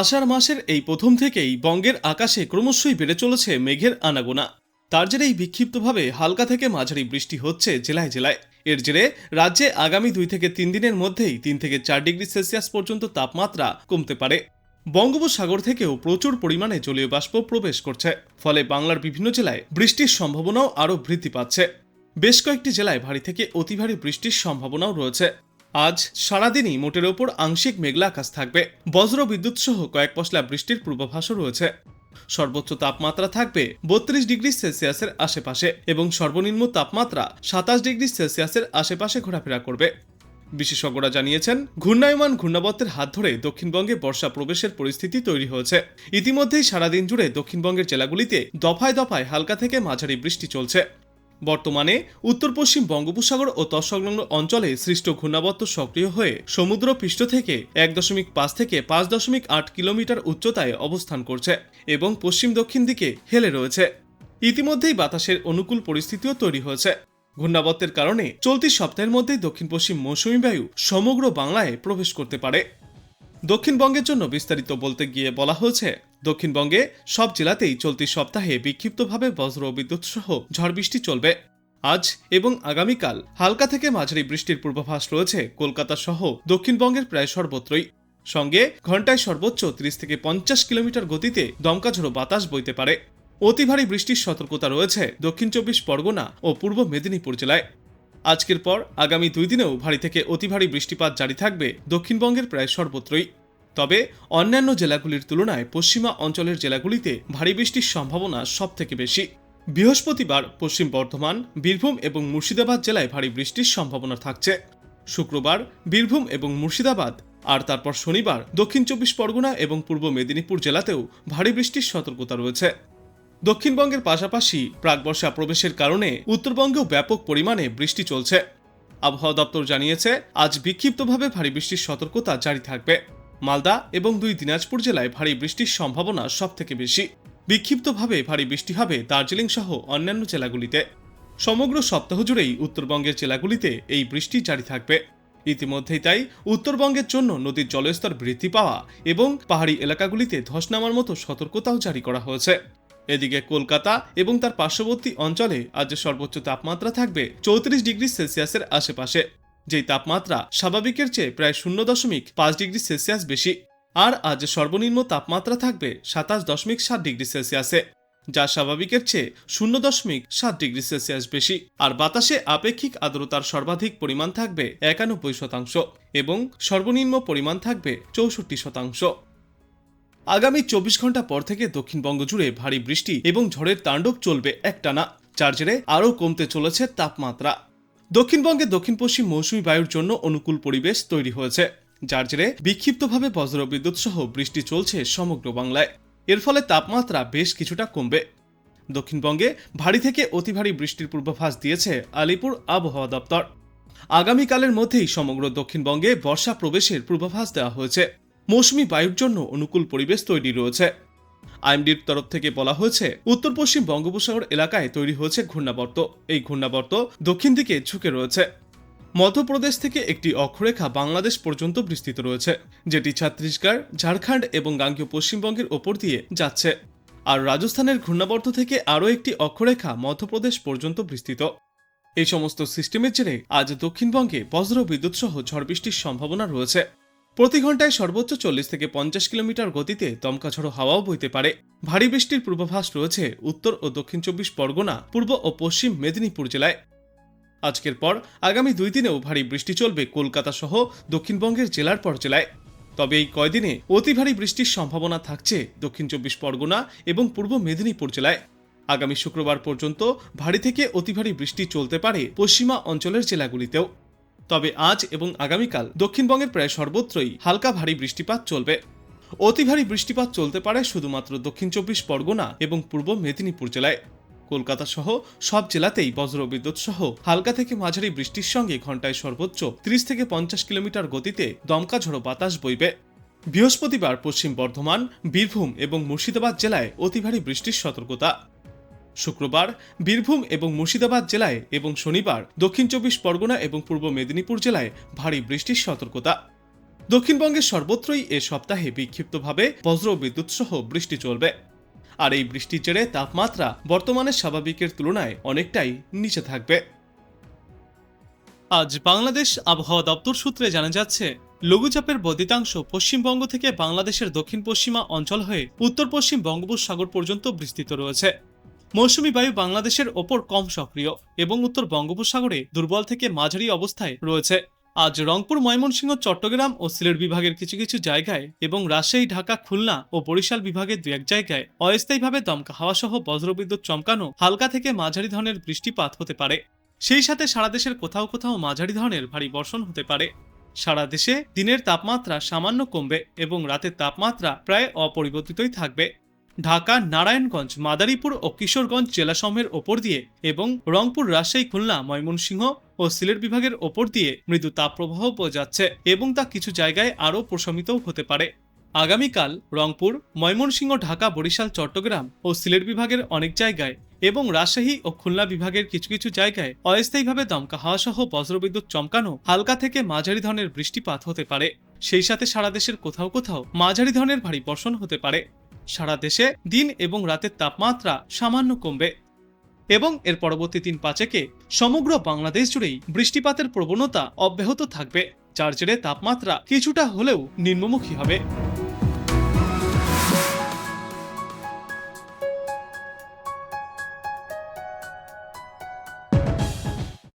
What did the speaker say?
আষাঢ় মাসের এই প্রথম থেকেই বঙ্গের আকাশে ক্রমশই বেড়ে চলেছে মেঘের আনাগোনা। তার জেরেই বিক্ষিপ্তভাবে হালকা থেকে মাঝারি বৃষ্টি হচ্ছে জেলায় জেলায়। এর জেরে রাজ্যে আগামী দুই থেকে তিন দিনের মধ্যেই তিন থেকে চার ডিগ্রি সেলসিয়াস পর্যন্ত তাপমাত্রা কমতে পারে। বঙ্গোপসাগর থেকেও প্রচুর পরিমাণে জলীয় বাষ্প প্রবেশ করছে। ফলে বাংলার বিভিন্ন জেলায় বৃষ্টির সম্ভাবনাও আরও বৃদ্ধি পাচ্ছে। বেশ কয়েকটি জেলায় ভারী থেকে অতি ভারী বৃষ্টির সম্ভাবনাও রয়েছে। আজ সারাদিনই মোটের ওপর আংশিক মেঘলা আকাশ থাকবে। বজ্র বিদ্যুৎ সহ কয়েক পশলা বৃষ্টির পূর্বাভাসও রয়েছে। সর্বোচ্চ তাপমাত্রা থাকবে বত্রিশ ডিগ্রি সেলসিয়াসের আশেপাশে এবং সর্বনিম্ন তাপমাত্রা সাতাশ ডিগ্রি সেলসিয়াসের আশেপাশে ঘোরাফেরা করবে। বিশেষজ্ঞরা জানিয়েছেন, ঘূর্ণায়মান ঘূর্ণাবর্তের হাত ধরে দক্ষিণবঙ্গে বর্ষা প্রবেশের পরিস্থিতি তৈরি হয়েছে। ইতিমধ্যেই সারাদিন জুড়ে দক্ষিণবঙ্গের জেলাগুলিতে দফায় দফায় হালকা থেকে মাঝারি বৃষ্টি চলছে। বর্তমানে উত্তর পশ্চিম বঙ্গোপসাগর ও তৎসংলগ্ন অঞ্চলে সৃষ্ট ঘূর্ণাবর্ত সক্রিয় হয়ে সমুদ্র পৃষ্ঠ থেকে এক দশমিক পাঁচ থেকে পাঁচ দশমিক আট কিলোমিটার উচ্চতায় অবস্থান করছে এবং পশ্চিম দক্ষিণ দিকে হেলে রয়েছে। ইতিমধ্যেই বাতাসের অনুকূল পরিস্থিতিও তৈরি হয়েছে। ঘূর্ণাবর্তের কারণে চলতি সপ্তাহের মধ্যেই দক্ষিণ পশ্চিম মৌসুমী বায়ু সমগ্র বাংলায় প্রবেশ করতে পারে। দক্ষিণবঙ্গের জন্য বিস্তারিত বলতে গিয়ে বলা হয়েছে দক্ষিণবঙ্গে সব জেলাতেই চলতি সপ্তাহে বিক্ষিপ্তভাবে বজ্র বিদ্যুৎ সহ ঝড় বৃষ্টি চলবে। আজ এবং আগামীকাল হালকা থেকে মাঝারি বৃষ্টির পূর্বাভাস রয়েছে কলকাতা সহ দক্ষিণবঙ্গের প্রায় সর্বত্রই। সঙ্গে ঘন্টায় সর্বোচ্চ ত্রিশ থেকে পঞ্চাশ কিলোমিটার গতিতে দমকা ঝোড়ো বাতাস বইতে পারে। অতি ভারী বৃষ্টির সতর্কতা রয়েছে দক্ষিণ চব্বিশ পরগনা ও পূর্ব মেদিনীপুর জেলায়। আজকের পর আগামী দুই দিনেও ভারী থেকে অতি ভারী বৃষ্টিপাত জারি থাকবে দক্ষিণবঙ্গের প্রায় সর্বত্রই। তবে অন্যান্য জেলাগুলির তুলনায় পশ্চিমা অঞ্চলের জেলাগুলিতে ভারী বৃষ্টির সম্ভাবনা সবথেকে বেশি। বৃহস্পতিবার পশ্চিম বর্ধমান, বীরভূম এবং মুর্শিদাবাদ জেলায় ভারী বৃষ্টির সম্ভাবনা থাকছে। শুক্রবার বীরভূম এবং মুর্শিদাবাদ আর তারপর শনিবার দক্ষিণ চব্বিশ পরগনা এবং পূর্ব মেদিনীপুর জেলাতেও ভারী বৃষ্টির সতর্কতা রয়েছে। দক্ষিণবঙ্গের পাশাপাশি প্রাকবর্ষা প্রবেশের কারণে উত্তরবঙ্গেও ব্যাপক পরিমাণে বৃষ্টি চলছে। আবহাওয়া দপ্তর জানিয়েছে, আজ বিক্ষিপ্তভাবে ভারী বৃষ্টির সতর্কতা জারি থাকবে। মালদা এবং দুই দিনাজপুর জেলায় ভারী বৃষ্টির সম্ভাবনা সবথেকে বেশি। বিক্ষিপ্তভাবে ভারী বৃষ্টি হবে দার্জিলিং সহ অন্যান্য জেলাগুলিতে। সমগ্র সপ্তাহ জুড়েই উত্তরবঙ্গের জেলাগুলিতে এই বৃষ্টি জারি থাকবে। ইতিমধ্যেই তাই উত্তরবঙ্গের জন্য নদীর জলস্তর বৃদ্ধি পাওয়া এবং পাহাড়ি এলাকাগুলিতে ধস নামার মতো সতর্কতাও জারি করা হয়েছে। এদিকে কলকাতা এবং তার পার্শ্ববর্তী অঞ্চলে আজ সর্বোচ্চ তাপমাত্রা থাকবে চৌত্রিশ ডিগ্রি সেলসিয়াসের আশেপাশে। যেই তাপমাত্রা স্বাভাবিকের চেয়ে প্রায় শূন্য দশমিক পাঁচ ডিগ্রি সেলসিয়াস বেশি। আর আজ সর্বনিম্ন তাপমাত্রা থাকবে সাতাশ দশমিক সাত ডিগ্রি সেলসিয়াসে, যা স্বাভাবিকের চেয়ে শূন্য দশমিক সাত ডিগ্রি সেলসিয়াস বেশি। আর বাতাসে আপেক্ষিক আর্দ্রতার সর্বাধিক পরিমাণ থাকবে একানব্বই শতাংশ এবং সর্বনিম্ন পরিমাণ থাকবে চৌষট্টি শতাংশ। আগামী চব্বিশ ঘণ্টা পর থেকে দক্ষিণবঙ্গ জুড়ে ভারী বৃষ্টি এবং ঝড়ের তাণ্ডব চলবে একটানা, যার জেরে আরও কমতে চলেছে তাপমাত্রা। দক্ষিণবঙ্গে দক্ষিণ পশ্চিম মৌসুমী বায়ুর জন্য অনুকূল পরিবেশ তৈরি হয়েছে, যার জেরে বিক্ষিপ্তভাবে বজ্রবিদ্যুৎ সহ বৃষ্টি চলছে সমগ্র বাংলায়। এর ফলে তাপমাত্রা বেশ কিছুটা কমবে। দক্ষিণবঙ্গে ভারী থেকে অতি ভারী বৃষ্টির পূর্বাভাস দিয়েছে আলিপুর আবহাওয়া দপ্তর। আগামীকালের মধ্যেই সমগ্র দক্ষিণবঙ্গে বর্ষা প্রবেশের পূর্বাভাস দেওয়া হয়েছে। মৌসুমী বায়ুর জন্য অনুকূল পরিবেশ তৈরি রয়েছে। আইএমডির তরফ থেকে বলা হয়েছে, উত্তর পশ্চিম বঙ্গোপসাগর এলাকায় তৈরি হয়েছে ঘূর্ণাবর্ত। এই ঘূর্ণাবর্ত দক্ষিণ দিকে ঝুঁকে রয়েছে। মধ্যপ্রদেশ থেকে একটি অক্ষরেখা বাংলাদেশ পর্যন্ত বিস্তৃত রয়েছে, যেটি ছত্তিশগড়, ঝাড়খণ্ড এবং গাঙ্গীয় পশ্চিমবঙ্গের ওপর দিয়ে যাচ্ছে। আর রাজস্থানের ঘূর্ণাবর্ত থেকে আরও একটি অক্ষরেখা মধ্যপ্রদেশ পর্যন্ত বিস্তৃত। এই সমস্ত সিস্টেমের জেরে আজ দক্ষিণবঙ্গে বজ্র বিদ্যুৎ সহ ঝড় বৃষ্টির সম্ভাবনা রয়েছে। প্রতি ঘন্টায় সর্বোচ্চ চল্লিশ থেকে পঞ্চাশ কিলোমিটার গতিতে দমকা ঝড়ো হাওয়াও বইতে পারে। ভারী বৃষ্টির পূর্বাভাস রয়েছে উত্তর ও দক্ষিণ চব্বিশ পরগনা, পূর্ব ও পশ্চিম মেদিনীপুর জেলায়। আজকের পর আগামী দুই দিনেও ভারী বৃষ্টি চলবে কলকাতা সহ দক্ষিণবঙ্গের জেলার পর জেলায়। তবে এই কয়দিনে অতি ভারী বৃষ্টির সম্ভাবনা থাকছে দক্ষিণ চব্বিশ পরগনা এবং পূর্ব মেদিনীপুর জেলায়। আগামী শুক্রবার পর্যন্ত ভারী থেকে অতি ভারী বৃষ্টি চলতে পারে পশ্চিমা অঞ্চলের জেলাগুলিতেও। তবে আজ এবং আগামীকাল দক্ষিণবঙ্গের প্রায় সর্বত্রই হালকা ভারী বৃষ্টিপাত চলবে। অতি ভারী বৃষ্টিপাত চলতে পারে শুধুমাত্র দক্ষিণ চব্বিশ পরগনা এবং পূর্ব মেদিনীপুর জেলায়। কলকাতা সহ সব জেলাতেই বজ্রবিদ্যুৎ সহ হালকা থেকে মাঝারি বৃষ্টির সঙ্গে ঘন্টায় সর্বোচ্চ ত্রিশ থেকে পঞ্চাশ কিলোমিটার গতিতে দমকা ঝড়ো বাতাস বইবে। বৃহস্পতিবার পশ্চিম বর্ধমান, বীরভূম এবং মুর্শিদাবাদ জেলায় অতি ভারী বৃষ্টির সতর্কতা। শুক্রবার বীরভূম এবং মুর্শিদাবাদ জেলায় এবং শনিবার দক্ষিণ চব্বিশ পরগনা এবং পূর্ব মেদিনীপুর জেলায় ভারী বৃষ্টির সতর্কতা। দক্ষিণবঙ্গের সর্বত্রই এ সপ্তাহে বিক্ষিপ্তভাবে বজ্র বিদ্যুৎ সহ বৃষ্টি চলবে। আর এই বৃষ্টির জেরে তাপমাত্রা বর্তমানে স্বাভাবিকের তুলনায় অনেকটাই নিচে থাকবে। আজ বাংলাদেশ আবহাওয়া দপ্তর সূত্রে জানা যাচ্ছে, লঘুচাপের বর্ধিতাংশ পশ্চিমবঙ্গ থেকে বাংলাদেশের দক্ষিণ পশ্চিমা অঞ্চল হয়ে উত্তর পশ্চিম বঙ্গোপসাগর পর্যন্ত বিস্তৃত রয়েছে। মৌসুমী বায়ু বাংলাদেশের ওপর কম সক্রিয় এবং উত্তর বঙ্গোপসাগরে দুর্বল থেকে মাঝারি অবস্থায় রয়েছে। আজ রংপুর, ময়মনসিংহ, চট্টগ্রাম ও সিলেট বিভাগের কিছু কিছু জায়গায় এবং রাজশাহী, ঢাকা, খুলনা ও বরিশাল বিভাগের দু এক জায়গায় অস্থায়ীভাবে দমকা হাওয়া সহ বজ্রবিদ্যুৎ চমকানো হালকা থেকে মাঝারি ধরনের বৃষ্টিপাত হতে পারে। সেই সাথে সারা দেশের কোথাও কোথাও মাঝারি ধরনের ভারী বর্ষণ হতে পারে। সারা দেশে দিনের তাপমাত্রা সামান্য কমবে এবং রাতের তাপমাত্রা প্রায় অপরিবর্তিতই থাকবে। ঢাকা, নারায়ণগঞ্জ, মাদারীপুর ও কিশোরগঞ্জ জেলাসমূহের ওপর দিয়ে এবং রংপুর, রাজশাহী, খুলনা, ময়মনসিংহ ও সিলেট বিভাগের ওপর দিয়ে মৃদু তাপপ্রবাহ বয়ে যাচ্ছে এবং তা কিছু জায়গায় আরও প্রশমিতও হতে পারে। আগামীকাল রংপুর, ময়মনসিংহ, ঢাকা, বরিশাল, চট্টগ্রাম ও সিলেট বিভাগের অনেক জায়গায় এবং রাজশাহী ও খুলনা বিভাগের কিছু কিছু জায়গায় অস্থায়ীভাবে দমকা হাওয়া সহ বজ্রবিদ্যুৎ চমকানো হালকা থেকে মাঝারি ধরনের বৃষ্টিপাত হতে পারে। সেই সাথে সারা দেশের কোথাও কোথাও মাঝারি ধরনের ভারী বর্ষণ হতে পারে। সারা দেশে দিন এবং রাতের তাপমাত্রা সামান্য কমবে। এবং এর পরবর্তী দিন পাঁচেকে সমগ্র বাংলাদেশ জুড়েই বৃষ্টিপাতের প্রবণতা অব্যাহত থাকবে, যার জেরে তাপমাত্রা কিছুটা হলেও নিম্নমুখী হবে।